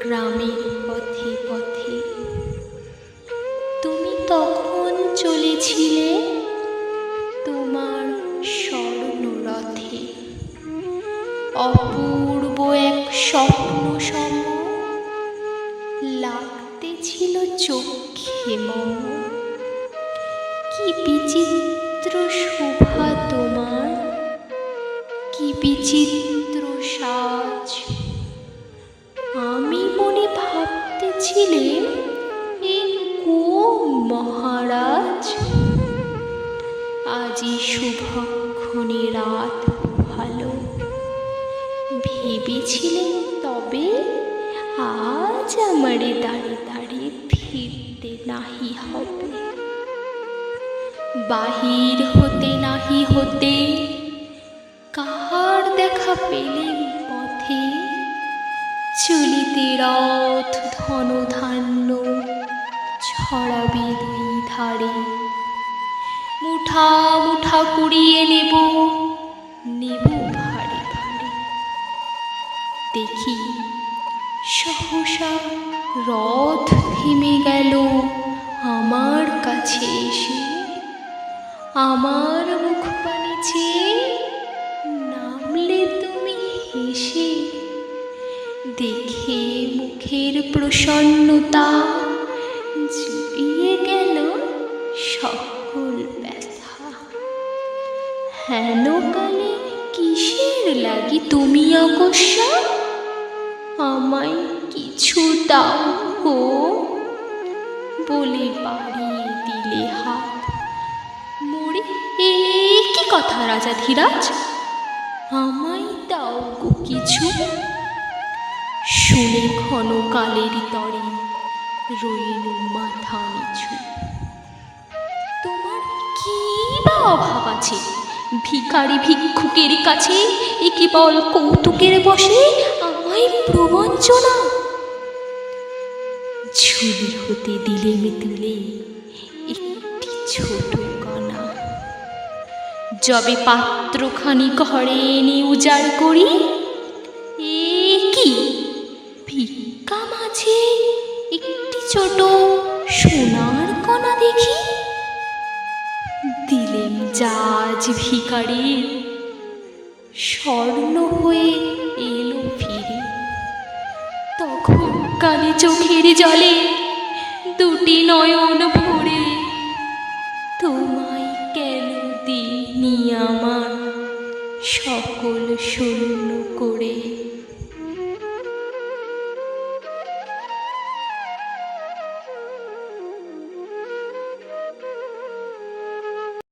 গ্রামের পথে পথে। তুমি তখন চলেছিলে তোমার স্বর্ণ রথে অপূর্ব এক স্বপ্ন সম। লাগতে ছিল চোখে মন কি বিচিত্র শোভা তোমার। কি বিচিত্র সাজ। আমি মনে ভাবতেছিলেন এ কোন মহারাজ? আজি শুভক্ষণে রাত ভালো। ভেবেছিলেন তবে আজ আমারে দাঁড়ে দাঁড়ে ফিরতে নাহি হবে। বাহির হতে নাহি হতে কাহার দেখা পথে চলিতে রথ ধন ধান্য ছড়াবে দুই ধারে মুঠা মুঠা কুড়িয়ে নেব নেব ভারে ভারে। দেখি, সহসা রথ থেমে গেল আমার কাছে এসে। আমার মুখ পানে চেয়ে নামলে তুমি হেসে দেখে মুখের প্রসন্নতা জুড়িয়ে গেল সকল ব্যথা। হেন কালে কিসের লাগি তুমি অকস্মাৎ? আমায় কিছু দাও বলে বাড়িয়ে দিলে হাত। মরে কি কথা রাজা ধীরাজ? আমায় দাও কিছু। শুনে ঘন কালের তরে রইল মাথা নিচু। তোমার কি বা অভাব আছে? ভিকারি ভিক্ষুকের কাছে এ কেবল কৌতুকের বসে আমায় প্রবঞ্চনা। ঝুলি হতে দিলে মিতুলে একটি ছোট কণা। যবে পাত্রখানি ঘরে এনে উজাড় করি ভিক্ষা মাঝে একটি ছোট সোনার কণা দেখি। দিলেম জাজ ভিখারির স্বর্ণ হয়ে এলো ফিরে। তখন কানে চোখের জলে দুটি নয়ন ভরে, তোমায় কেন দিইনি আমার সকল শূন্য করে?